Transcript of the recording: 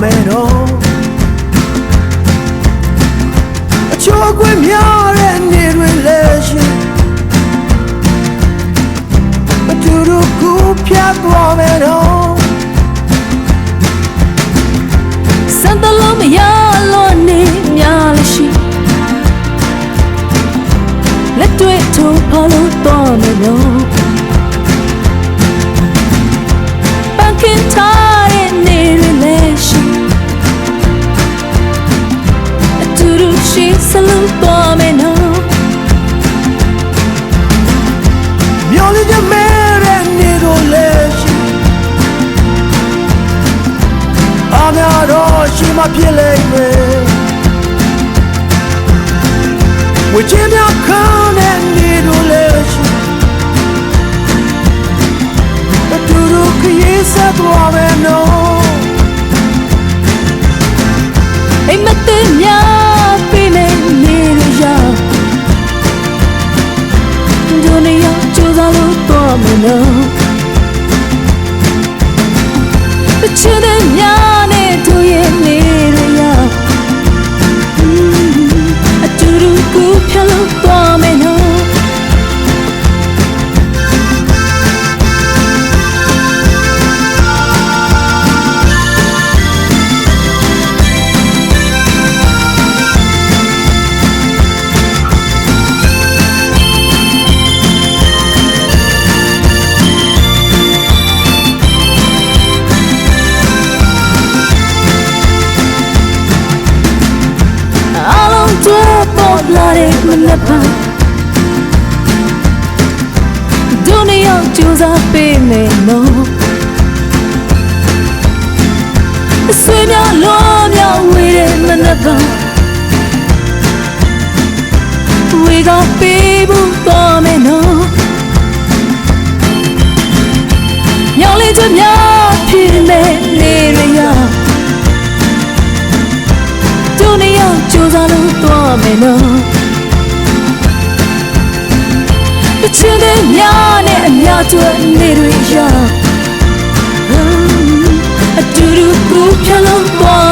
ရောက်သွားမယ်တော့အချိုးကွင်းများတဲ့နေ များတော့ရှိမှဖြစ်လိမ့်မယ်ဝေချင်းများခံတဲ့နေတို့လည်းရှိအတူတူခရီးဆက်သွားမယ်နော်အိမ်မသိများပြီးမယ်နေရရောက်ဒုနေရောက်ကြိုးစားလို့တော့မယ် တဲ့မနက်ပိုင်းဒုနေရောက်ကြိုးစားပေးမယ်နော်အဆွေများလောများဝေးတဲ့မနက်ပိုင်းဝေကပေးဖို့တော်မယ်နော်ညောင်လေးချက်များဖြစ်မဲ့နေရရောက်ဒုနေရောက်ကြိုးစားလို့တော့မယ်နော် ချစ်တဲ့များနဲ့အများကျွတ်နေတွေရောက်အတူတူကူဖြတ်လို့တော့